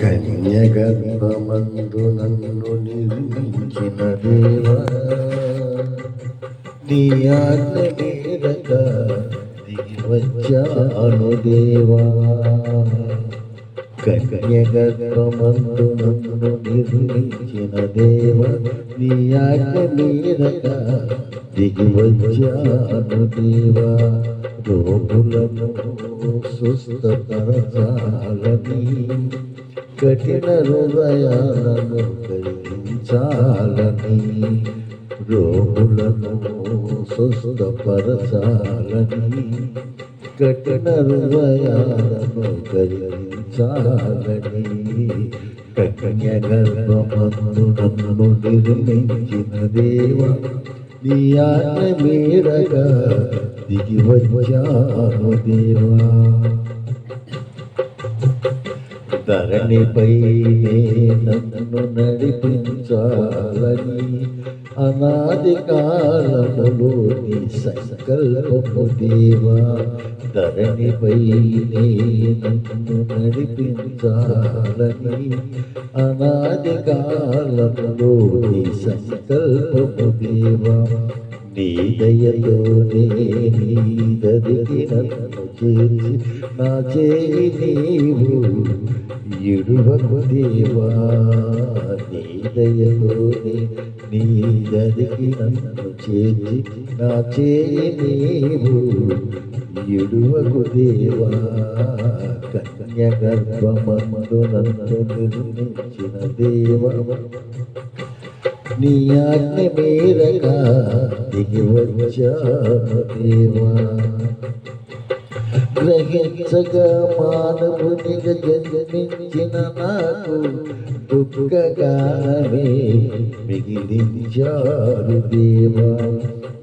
కన్యగర్భమందు నన్ను నిర్మించిన దేవా నీ ఆజ్ఞ మేరగా దిగి వచ్చాను దేవా. కన్యగర్భమందు నన్ను నిర్మించిన దేవ నీ ఆజ్ఞ మేరగా దిగి వచ్చాను దేవా. రోగులను సుస్థపరచాలని కఠిన హృదయాలను కలిగించాలని రోగులను సుస్థపరచాలని కఠిన హృదయాలను కలిగించాలని కన్య గర్భమందు నన్ను నిర్మించిన దేవ నీ ఆజ్ఞ మీరగా దిగి వచ్చాను దేవా. ధరణిపై నన్ను నడిపిన ఉంచాలని అనాది కాలములో నీ సంకల్పము దేవా ధరణిపై నన్ను నడిపించాలని అనాది కాలములో నీ సంకల్పము దేవా. నీ దయతోనే నీ దరికి నన్ను చేసి నా చేయి నీవు ఇడువకు దేవా. నీ దయతోనే నీ దరికి నన్ను చేసి నా చేయి నీవు ఇడువకు దేవా. కన్య గర్భమందు నన్ను నిర్మించిన దేవా. నీ ఆజ్ఞ మేరగా దిగి వచ్చాను దేవా గ్రహించగా మానవునిగా జన్మించిన నాకు దుఃఖగానమే మిగిలించారు దేవా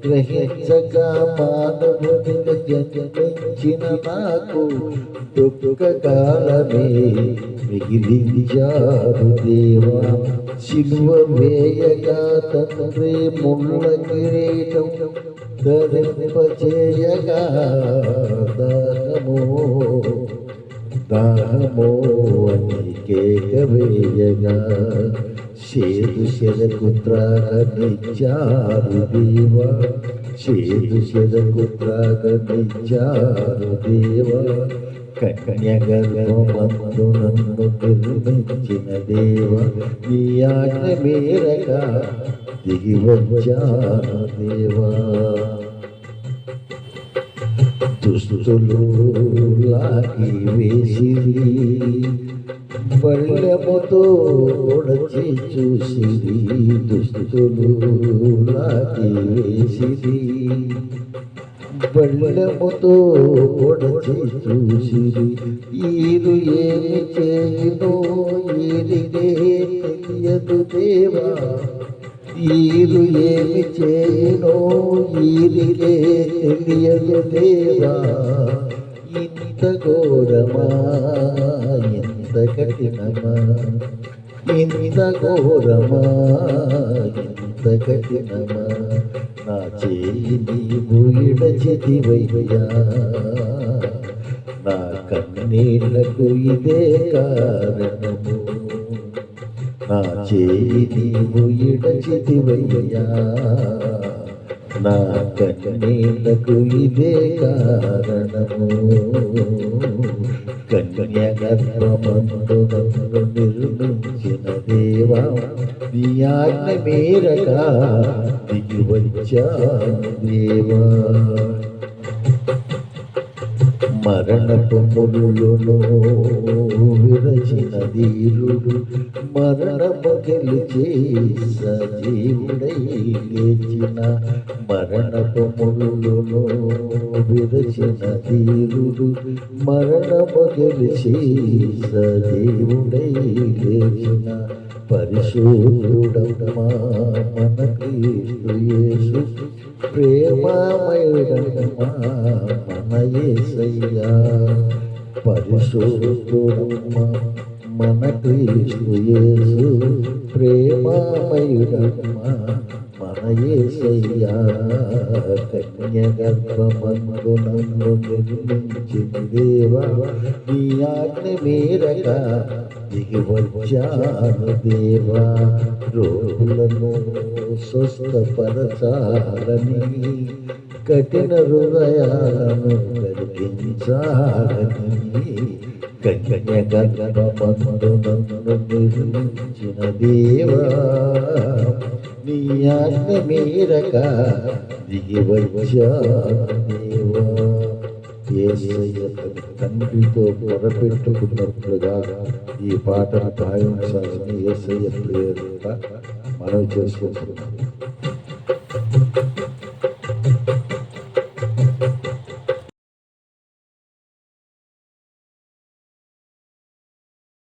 గ్రహించగా మానవునిగా జన్మించిన నాకు దుఃఖకాలమే మిగిలించారు దేవా శిలువ వేయగా తండ్రి ముళ్ళ కిరీటం ధరింపచేయగా దాహమో దాహమో అని కేక వేయగా చేదు చెరకు త్రాగనిచ్చారు దేవా చేదు చెరకు త్రాగనిచ్చారు దేవా కన్యగర్భమందు నన్ను నిర్మించిన దేవ నీ ఆజ్ఞ మేరక దిగి వచ్చాను దేవా దుస్తులు లాగి వేసిరి పళ్ళెముతో ఒడచి చూసిరి దుస్తులు లాగి పళ్ళెముతో బళ్ళెముతో పొడచి చూసిరి ఈరు ఏమి చేయదో ఈరిదే తెలియదు దేవా. ఈరు ఏమి చేయనో ఈరిగే తెలియదు దేవా. ఇంత ఘోరమా ఇంత కఠినమా ఇంత ఘోరమా ఇంత కఠినమా నా చేయి నీవు ఇడచితివయ్యా. నా కన్నీళ్ళకు ఇదే కారణము. నా చేయి నీవు ఇడచితివయ్యా. నా కన్నీళ్ళకు ఇదే కారణము. కన్య నిర్మించిన దేవా నీ ఆజ్ఞ మేరగా దిగి వచ్చాను దేవా మరణపు ములులను విరచిన ధీరుడు మరణము గెలిచి సజీవుడై లేచిన మరణపు ములులను విరచిన ధీరుడు మరణము గెలిచి సజీవుడై లేచిన పరిశుద్ధుడమ్మా మన క్రీస్తు యేసు ప్రేమమయుడమ్మా మన యేసయ్యా పరిశుద్ధుడమ్మా మన క్రీస్తు యేసు ప్రేమమయుడమ్మా మన మన నిర్మించిన దేవా నీ ఆజ్ఞ మేరక దిగి వచ్చాను దేవా రోగులను స్వస్థపరచాలని కఠిన హృదయాలను కలిగించాలని కన్య గర్భమందు దేవా నీ ఆజ్ఞ మీరక దిగి వచ్చాను తండ్రితో పొరపెట్టుకున్నట్లుగా ఈ పాటను గాయించాలని ఏసయ్య ప్రేరణ మనవి చేసుకుంటున్నాను